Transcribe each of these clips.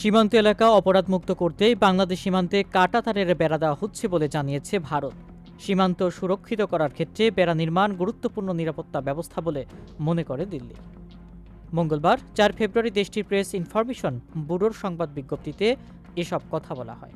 সীমান্ত এলাকা অপরাধমুক্ত করতেই বাংলাদেশ সীমান্তে কাঁটাতারের বেড়া দেওয়া হচ্ছে বলে জানিয়েছে ভারত। সীমান্ত সুরক্ষিত করার ক্ষেত্রে বেড়া নির্মাণ গুরুত্বপূর্ণ নিরাপত্তা ব্যবস্থা বলে মনে করে দিল্লি। মঙ্গলবার, চার ফেব্রুয়ারি দেশটির প্রেস ইনফরমেশন ব্যুরোর সংবাদ বিজ্ঞপ্তিতে এসব কথা বলা হয়।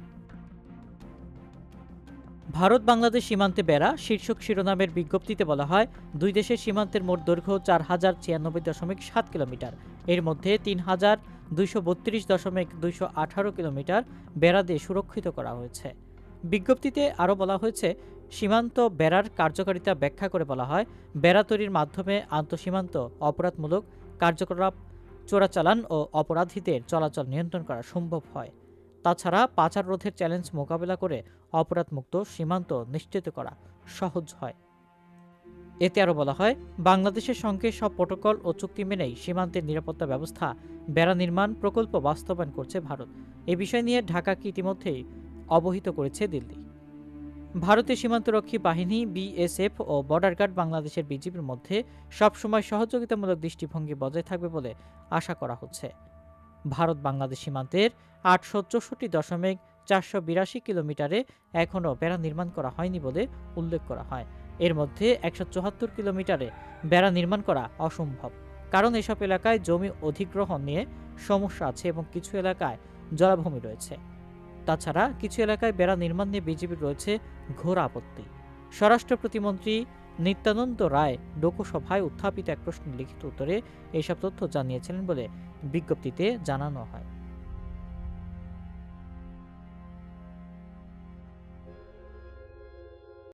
ভারত বাংলাদেশ সীমান্তে বেড়া শীর্ষক শিরোনামের বিজ্ঞপ্তিতে বলা হয়, দুই দেশের সীমান্তের মোট দৈর্ঘ্য চার হাজার ছিয়ানব্বই দশমিক সাত কিলোমিটার। এর মধ্যে তিন হাজার দুইশো বত্রিশ দশমিক দুইশো আঠারো কিলোমিটার বেড়া দিয়ে সুরক্ষিত করা হয়েছে। বিজ্ঞপ্তিতে আরও বলা হয়েছে, সীমান্ত বেড়ার কার্যকারিতা ব্যাখ্যা করে বলা হয়, বেড়া তৈরির মাধ্যমে আন্তঃসীমান্ত অপরাধমূলক কার্যকলাপ, চোরাচালান ও অপরাধীদের চলাচল নিয়ন্ত্রণ করা সম্ভব হয়। তাছাড়া পাচার রোধের চ্যালেঞ্জ মোকাবেলা করে অপরাধমুক্ত সীমান্ত নিশ্চিত করা সহজ হয়। এতে আরও বলা হয়, বাংলাদেশের সঙ্গে সব প্রোটোকল ও চুক্তি মেনেই সীমান্তের নিরাপত্তা ব্যবস্থা, বেড়া নির্মাণ প্রকল্প বাস্তবায়ন করছে ভারত। এ বিষয় নিয়ে ঢাকাকে ইতিমধ্যেই অবহিত করেছে দিল্লি। ভারতীয় সীমান্তরক্ষী বাহিনী, বিএসএফ ও বর্ডার গার্ড বাংলাদেশের বিজিবির মধ্যে সবসময় সহযোগিতামূলক দৃষ্টিভঙ্গি বজায় থাকবে বলে আশা করা হচ্ছে। ভারত বাংলাদেশ সীমান্তের আটশো চৌষট্টি দশমিক চারশো বিরাশি কিলোমিটারে এখনও বেড়া নির্মাণ করা হয়নি বলে উল্লেখ করা হয়। এর মধ্যে একশো চুয়াত্তর কিলোমিটারে বেড়া নির্মাণ করা অসম্ভব। কারণ এসব এলাকায় জমি অধিগ্রহণ নিয়ে সমস্যা আছে এবং কিছু এলাকায় জলাভূমি রয়েছে। তাছাড়া কিছু এলাকায় বেড়া নির্মাণ নিয়ে বিজেপির রয়েছে ঘোর আপত্তি। স্বরাষ্ট্র প্রতিমন্ত্রী নিত্যানন্দ রায় লোকসভায় উত্থাপিত এক প্রশ্নের লিখিত উত্তরে এইসব তথ্য জানিয়েছিলেন বলে বিজ্ঞপ্তিতে জানানো হয়।